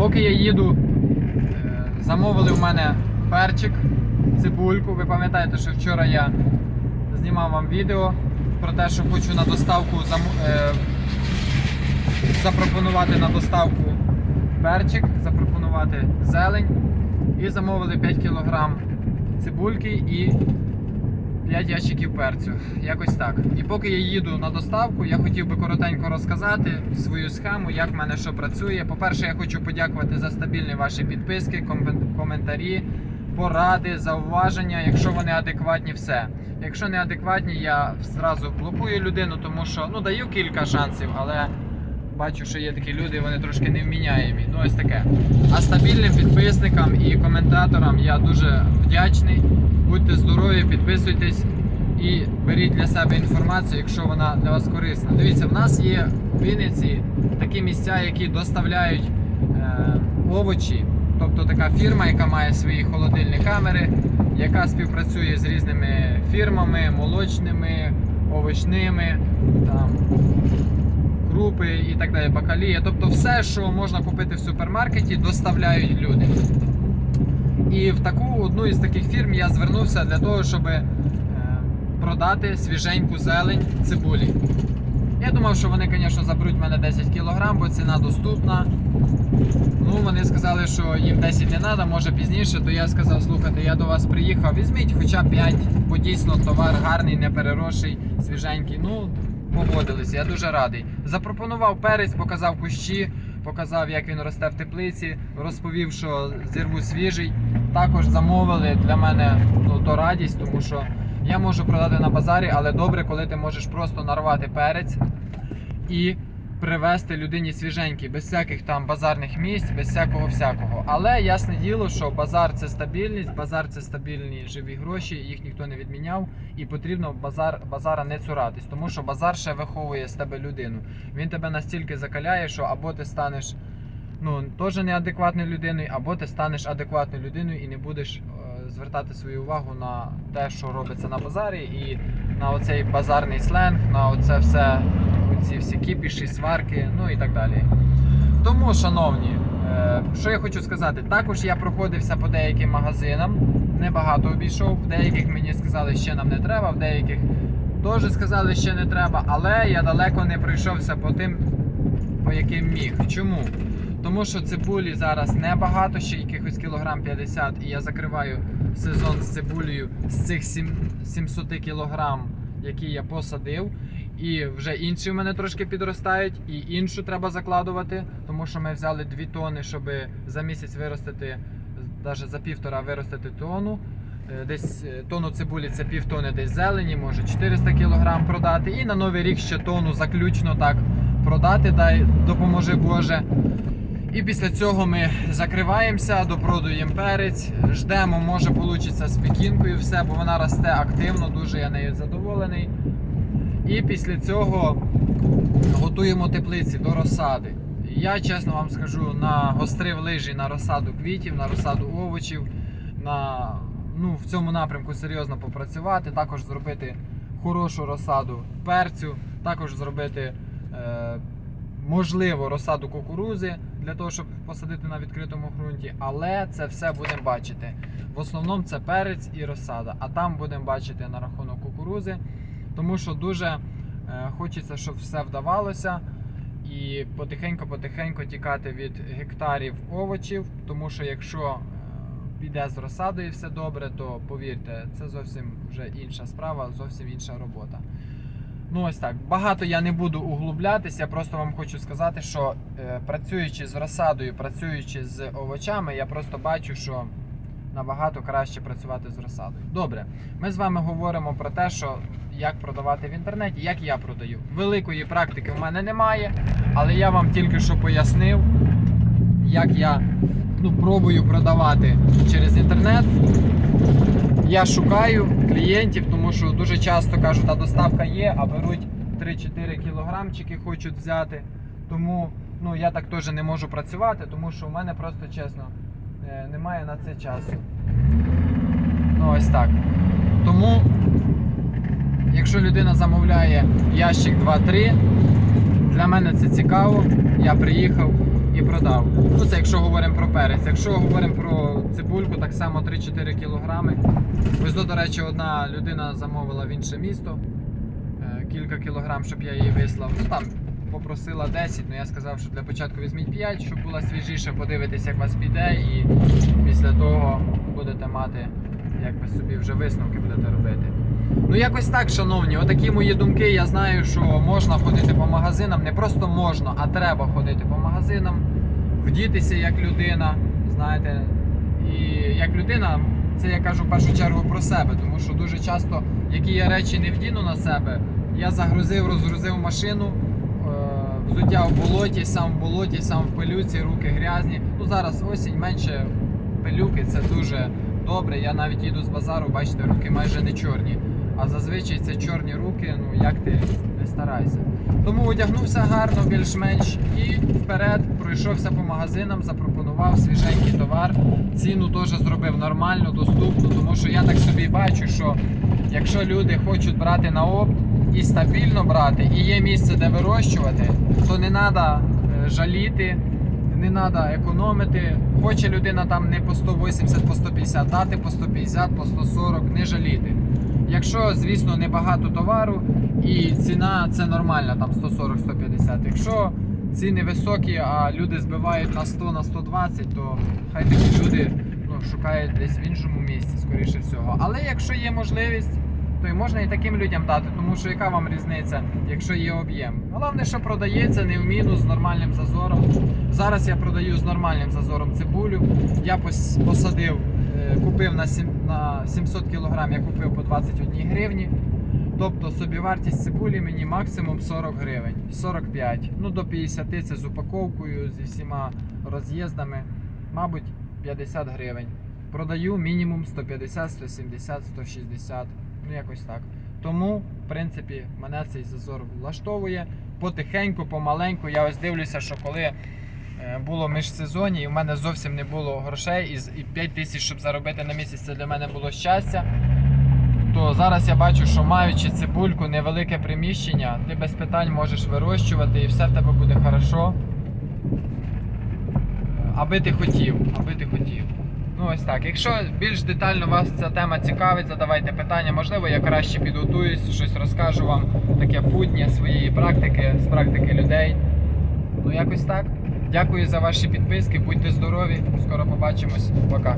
Поки я їду, е, замовили в мене перчик, цибульку. Ви пам'ятаєте, що вчора я знімав вам відео про те, що хочу на доставку зам- е, запропонувати на доставку перчик, запропонувати зелень. І замовили 5 кг цибульки і 5 ящиків перцю. Якось так. І поки я їду на доставку, я хотів би коротенько розказати свою схему, як в мене що працює. По-перше, я хочу подякувати за стабільні ваші підписки, комен- коментарі, поради, зауваження, якщо вони адекватні, все. Якщо не адекватні, я зразу блокую людину, тому що ну даю кілька шансів, але бачу, що є такі люди, вони трошки невміняємі. Ну ось таке. А стабільним підписникам і коментаторам я дуже вдячний. Будьте здорові, підписуйтесь і беріть для себе інформацію, якщо вона для вас корисна. Дивіться, в нас є в Вінниці такі місця, які доставляють е, овочі. Тобто така фірма, яка має свої холодильні камери, яка співпрацює з різними фірмами, молочними, овочними, там, крупи і так далі, бакалія. Тобто все, що можна купити в супермаркеті, доставляють люди. І в таку одну із таких фірм я звернувся для того, щоб е, продати свіженьку зелень цибулі. Я думав, що вони, звісно, заберуть мене 10 кг, бо ціна доступна. Ну, вони сказали, що їм 10 не треба, може пізніше, то я сказав, слухайте, я до вас приїхав, візьміть хоча б 5, бо дійсно товар гарний, не переросший, свіженький. Ну, погодилися, я дуже радий. Запропонував перець, показав кущі, показав, як він росте в теплиці, розповів, що зірву свіжий. Також замовили для мене ну, то радість, тому що я можу продати на базарі, але добре, коли ти можеш просто нарвати перець і привезти людині свіженький, без всяких там базарних місць, без всякого всякого. Але ясне діло, що базар це стабільність, базар це стабільні живі гроші, їх ніхто не відміняв, і потрібно базар, базара не цуратись, тому що базар ще виховує з тебе людину. Він тебе настільки закаляє, що або ти станеш ну, теж неадекватною людиною, або ти станеш адекватною людиною і не будеш е, звертати свою увагу на те, що робиться на базарі, і на оцей базарний сленг, на оце все, кіпіші, сварки, ну і так далі. Тому, шановні, е, що я хочу сказати, також я проходився по деяким магазинам, небагато обійшов, в деяких мені сказали, ще нам не треба, в деяких теж сказали, ще не треба, але я далеко не пройшовся по тим, по яким міг. Чому? Тому що цибулі зараз небагато, ще якихось кілограм 50, і я закриваю сезон з цибулею з цих сім- 700 кілограм, які я посадив. І вже інші в мене трошки підростають, і іншу треба закладувати, тому що ми взяли 2 тони, щоб за місяць виростити, навіть за півтора виростити тонну. Е, Десь е, тонну цибулі це пів тони десь зелені, може 400 кг продати. І на новий рік ще тонну заключно так продати, дай допоможе Боже. І після цього ми закриваємося, допродуємо перець, ждемо, може вийде з пекінкою все, бо вона росте активно, дуже я нею задоволений. І після цього готуємо теплиці до розсади. Я чесно вам скажу, нагострив лижі на розсаду квітів, на розсаду овочів, на ну, в цьому напрямку серйозно попрацювати, також зробити хорошу розсаду перцю, також зробити е, можливо розсаду кукурузи для того, щоб посадити на відкритому ґрунті. Але це все будемо бачити. В основному це перець і розсада, а там будемо бачити на рахунок кукурузи, тому що дуже е, хочеться, щоб все вдавалося. І потихеньку-потихеньку тікати від гектарів овочів, тому що якщо е, піде з розсадою все добре, то повірте, це зовсім вже інша справа, зовсім інша робота. Ну ось так. Багато я не буду углублятися, я просто вам хочу сказати, що е, працюючи з розсадою, працюючи з овочами, я просто бачу, що набагато краще працювати з розсадою. Добре, ми з вами говоримо про те, що як продавати в інтернеті, як я продаю. Великої практики в мене немає, але я вам тільки що пояснив, як я ну, пробую продавати через інтернет. Я шукаю клієнтів, тому що дуже часто кажуть, а доставка є, а беруть 3-4 кілограмчики, хочуть взяти. Тому ну, я так теж не можу працювати, тому що у мене просто чесно е, немає на це часу. Ну ось так. Тому, якщо людина замовляє ящик 2-3, для мене це цікаво. Я приїхав і продав. Ну це якщо говоримо про перець. Якщо говоримо про цибульку, так само 3-4 кілограми. Ось до, до речі, одна людина замовила в інше місто е, кілька кілограм, щоб я її вислав. Ну там попросила 10, але я сказав, що для початку візьміть 5, щоб була свіжіше, подивитись, як вас піде, і після того будете мати, як ви собі вже висновки будете робити. Ну, якось так, шановні, отакі мої думки. Я знаю, що можна ходити по магазинам. Не просто можна, а треба ходити по магазинам, вдітися як людина, знаєте. І як людина, це я кажу в першу чергу про себе, тому що дуже часто, які я речі не вдіну на себе, я загрузив, розгрузив машину, е, взуття в болоті, сам в болоті, сам в пилюці, руки грязні. Ну зараз осінь менше пилюки, це дуже добре. Я навіть їду з базару, бачите, руки майже не чорні. А зазвичай це чорні руки, ну як ти не старайся. Тому одягнувся гарно, більш-менш і вперед пройшовся по магазинам, запропонував свіженький товар. Ціну теж зробив нормально, доступну, тому що я так собі бачу, що якщо люди хочуть брати на опт і стабільно брати, і є місце, де вирощувати, то не треба жаліти, не треба економити. Хоче людина там не по 180, по 150, дати по 150, по 140, не жаліти. Якщо, звісно, небагато товару і ціна це нормальна, там 140-150. Якщо ціни високі, а люди збивають на 100 на 120, то хай такі люди ну, шукають десь в іншому місці, скоріше всього. Але якщо є можливість, то і можна і таким людям дати, тому що яка вам різниця, якщо є об'єм. Головне, що продається не в мінус з нормальним зазором. Зараз я продаю з нормальним зазором цибулю. Я посадив, е, купив на сім- на 700 кг, я купив по 21 гривні. Тобто собівартість цибулі мені максимум 40 гривень, 45. Ну до 50 це з упаковкою, зі всіма роз'їздами, мабуть, 50 гривень. Продаю мінімум 150, 170, 160, ну якось так. Тому, в принципі, мене цей зазор влаштовує. Потихеньку, помаленьку. Я ось дивлюся, що коли було міжсезоння і в мене зовсім не було грошей, і 5 тисяч, щоб заробити на місяць, це для мене було щастя. То зараз я бачу, що маючи цибульку, невелике приміщення, ти без питань можеш вирощувати і все в тебе буде хорошо. Аби ти хотів, аби ти хотів. Ну ось так. Якщо більш детально вас ця тема цікавить, задавайте питання. Можливо, я краще підготуюсь, щось розкажу вам таке путнє своєї практики, з практики людей. Ну якось так. Дякую за ваші підписки, будьте здорові. Скоро побачимось. Пока.